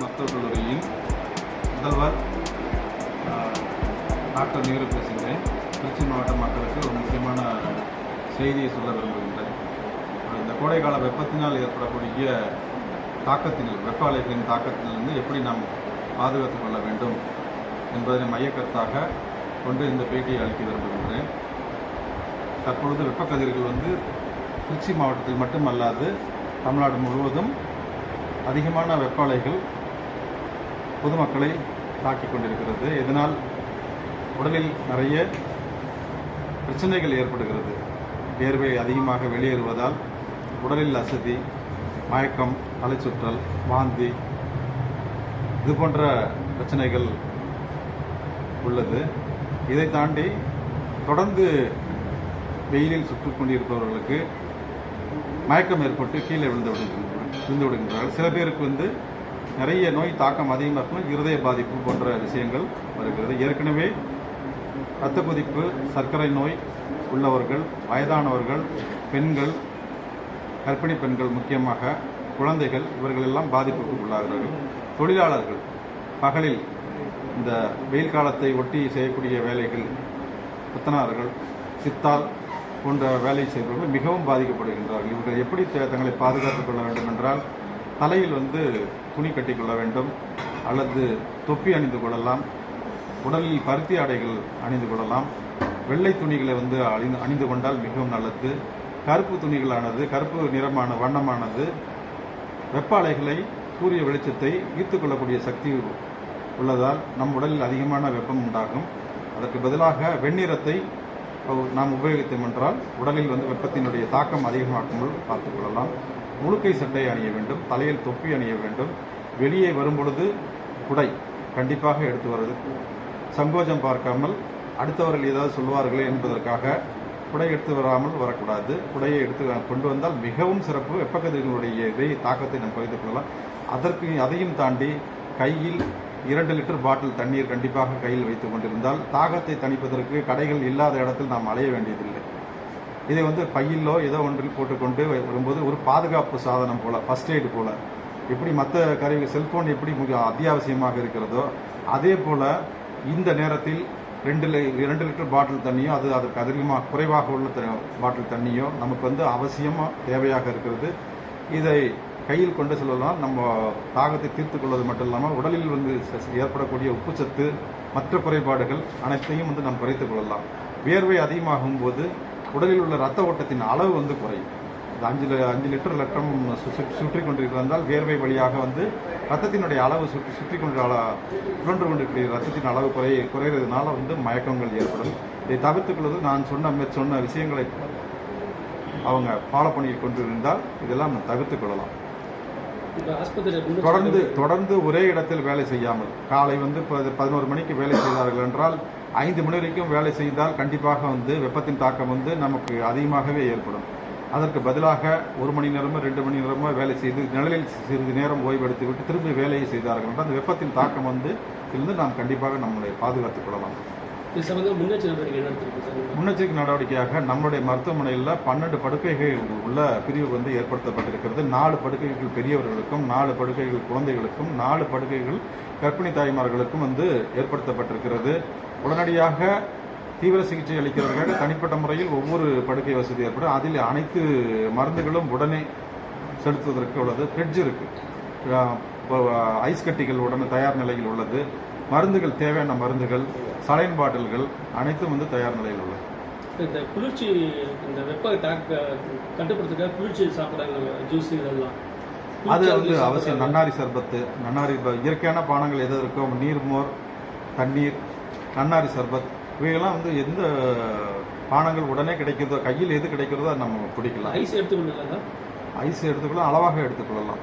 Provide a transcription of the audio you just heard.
மருத்துவக் கல்லூரியின் முதல்வர் டாக்டர் நேரு பேசுகிறேன். திருச்சி மாவட்ட மக்களுக்கு ஒரு முக்கியமான செய்தியை சொல்ல விரும்புகின்றேன். இந்த கோடைக்கால வெப்பத்தினால் ஏற்படக்கூடிய தாக்கத்தினால் வெப்ப அலைகளின் தாக்கத்திலிருந்து எப்படி நாம் பாதுகாத்துக் கொள்ள வேண்டும் என்பதனை மையக்கருத்தாக கொண்டு இந்த பேட்டியை அளிக்க விரும்புகின்றேன். தற்பொழுது வெப்பக்கதிர்கள் வந்து திருச்சி மாவட்டத்தில் மட்டுமல்லாது தமிழ்நாடு முழுவதும் அதிகமான வெப்ப அலைகள் பொதுமக்களை தாக்கிக் கொண்டிருக்கிறது. இதனால் உடலில் நிறைய பிரச்சனைகள் ஏற்படுகிறது. வேர்வை அதிகமாக வெளியேறுவதால் உடலில் அசதி மயக்கம் தலைச்சுற்றல் வாந்தி இது போன்ற பிரச்சனைகள் உள்ளது. இதை தாண்டி தொடர்ந்து வெயிலில் சுற்றுக்கொண்டிருப்பவர்களுக்கு மயக்கம் ஏற்பட்டு கீழே விழுந்து விடுகின்றனர் விழுந்து விடுகின்றார்கள். சில பேருக்கு வந்து நிறைய நோய் தாக்கம் அதிகமாக இருக்கும் இருதய பாதிப்பு போன்ற விஷயங்கள் வருகிறது. ஏற்கனவே இரத்த கொதிப்பு சர்க்கரை நோய் உள்ளவர்கள் வயதானவர்கள் பெண்கள் கர்ப்பிணி பெண்கள் முக்கியமாக குழந்தைகள் இவர்கள் எல்லாம் பாதிப்புக்கு உள்ளாகிறார்கள் தொழிலாளர்கள் பகலில் இந்த வெயில் காலத்தை ஒட்டி செய்யக்கூடிய வேலைகள் புத்தனார்கள் சித்தால் போன்ற வேலை செய்பவர்கள் மிகவும் பாதிக்கப்படுகின்றார்கள். இவர்கள் எப்படி தங்களை பாதுகாத்துக் கொள்ள வேண்டும் என்றால் தலையில் வந்து துணி கட்டிக்கொள்ள வேண்டும் அல்லது தொப்பி அணிந்து கொள்ளலாம் உடலில் பருத்தி ஆடைகள் அணிந்து கொள்ளலாம். வெள்ளை துணிகளை வந்து அணிந்து அணிந்து கொண்டால் மிகவும் நல்லது. கருப்பு துணிகளானது கருப்பு நிறமான வண்ணமானது வெப்ப அலைகளை சூரிய வெளிச்சத்தை ஈர்த்து கொள்ளக்கூடிய சக்தி உள்ளதால் நம் உடலில் அதிகமான வெப்பம் உண்டாகும். அதற்கு பதிலாக வெண்ணிறத்தை நாம் உபயோகித்தோம் என்றால் உடலில் வந்து வெப்பத்தினுடைய தாக்கம் அதிகமாகும் பார்த்துக் கொள்ளலாம். முழுக்கை சட்டை அணிய வேண்டும் தலையில் தொப்பி அணிய வேண்டும். வெளியே வரும்பொழுது குடை கண்டிப்பாக எடுத்து வருவது சங்கோஜம் பார்க்காமல் அடுத்தவர்கள் ஏதாவது சொல்வார்களே என்பதற்காக குடை எடுத்து வராமல் வரக்கூடாது. குடையை எடுத்து கொண்டு வந்தால் மிகவும் சிறப்பு. வெப்பக்கதிர்களுடைய இதை தாக்கத்தை நாம் குறைத்துக் கொள்ளலாம். அதற்கு அதையும் தாண்டி கையில் இரண்டு லிட்டர் பாட்டில் தண்ணீர் கண்டிப்பாக கையில் வைத்துக் கொண்டிருந்தால் தாகத்தை தணிப்பதற்கு கடைகள் இல்லாத இடத்தில் நாம் அலைய வேண்டியதில்லை. இதை வந்து பையிலோ ஏதோ ஒன்றில் போட்டுக்கொண்டு வரும்போது ஒரு பாதுகாப்பு சாதனம் போல ஃபர்ஸ்ட் எய்டு போல. எப்படி மற்ற கருவி செல்போன் எப்படி மிக அத்தியாவசியமாக இருக்கிறதோ அதே போல் இந்த நேரத்தில் ரெண்டு லி- இரண்டு லிட்டர் பாட்டில் தண்ணியோ அது அதற்கு அதிகமாக குறைவாக உள்ள த- பாட்டில் தண்ணியோ நமக்கு வந்து அவசியமாக தேவையாக இருக்கிறது. இதை கையில் கொண்டு செல்லலாம். நம்ம தாகத்தை தீர்த்து கொள்வது மட்டும் இல்லாமல் உடலில் வந்து ச- ஏற்படக்கூடிய உப்புச்சத்து மற்ற குறைபாடுகள் அனைத்தையும் வந்து நாம் குறைத்துக் கொள்ளலாம். வியர்வை அதிகமாகும் போது உடலில் உள்ள ரத்த ஓட்டத்தின் அளவு வந்து குறையும். இந்த அஞ்சு அஞ்சு லிட்டர் லட்டம் சுற்றி கொண்டிருந்தால் வேர்வை வழியாக வந்து ரத்தத்தினுடைய அளவு சுற்றி சுற்றி கொண்டு சுழன்று கொண்டிருக்கிற ரத்தத்தின் அளவு குறை குறைகிறதுனால வந்து மயக்கங்கள் ஏற்படும். இதை தவிர்த்துக்கொள்வது நான் சொன்ன மேற் சொன்ன விஷயங்களை அவங்க ஃபாலோ பண்ணி கொண்டிருந்தால் இதெல்லாம் நம்ம தவிர்த்துக் கொள்ளலாம். தொடர்ந்து தொடர்ந்து ஒரே இடத்தில் வேலை செய்யாமல். காலை வந்து பதினோரு மணிக்கு வேலை செய்தார்கள் என்றால் ஐந்து மணி வரைக்கும் வேலை செய்தால் கண்டிப்பாக வந்து வெப்பத்தின் தாக்கம் வந்து நமக்கு அதிகமாகவே ஏற்படும். அதற்கு பதிலாக ஒரு மணி நேரமோ ரெண்டு மணி நேரமோ வேலை செய்து நிழலில் சிறிது நேரம் ஓய்வெடுத்து விட்டு திரும்பி வேலையை செய்தார்கள் என்றால் அந்த வெப்பத்தின் தாக்கம் வந்து இருந்து நாம் கண்டிப்பாக நம்மளை பாதுகாத்துக் கொள்ளலாம். இது முன்னெச்சரிக்கை நடவடிக்கை முன்னெச்சரிக்கை நடவடிக்கையாக நம்மளுடைய மருத்துவமனையில் பன்னெண்டு படுக்கைகள் உள்ள பிரிவு வந்து ஏற்படுத்தப்பட்டிருக்கிறது. நாலு படுக்கைகள் பெரியவர்களுக்கும் நாலு படுக்கைகள் குழந்தைகளுக்கும் நாலு படுக்கைகள் கர்ப்பிணி தாய்மார்களுக்கும் வந்து ஏற்படுத்தப்பட்டிருக்கிறது. உடனடியாக தீவிர சிகிச்சை அளிக்கிறவர்கள் தனிப்பட்ட முறையில் ஒவ்வொரு படுக்கை வசதி ஏற்படும். அதில் அனைத்து மருந்துகளும் உடனே செலுத்துவதற்கு உள்ளது. ஃப்ரிட்ஜ் இருக்கு. இப்போ ஐஸ் கட்டிகள் உடனே தயார் நிலையில் உள்ளது. மருந்துகள் தேவையான மருந்துகள் சலைன் பாட்டில்கள் அனைத்தும் வந்து தயார் நிலையில் உள்ளது. இந்த குளிர்ச்சி இந்த வெப்ப தாக்க கட்டுப்படுத்துக்க குளிர்ச்சி சாப்பிட்றாங்க ஜூஸ் இதெல்லாம். அது வந்து. அவசியம். நன்னாரி சர்பத்து நன்னாரி இயற்கையான பானங்கள் எது இருக்கோ நீர் மோர் தண்ணீர் நன்னாரி சர்பத் இவையெல்லாம் வந்து எந்த பானங்கள் உடனே கிடைக்கிறதோ கையில் எது கிடைக்கிறதோ நம்ம குடிக்கலாம். ஐஸ் எடுத்துக்கொள்ளலாம்? ஐஸ் எடுத்துக்கலாம் அளவாக எடுத்துக்கொள்ளலாம்.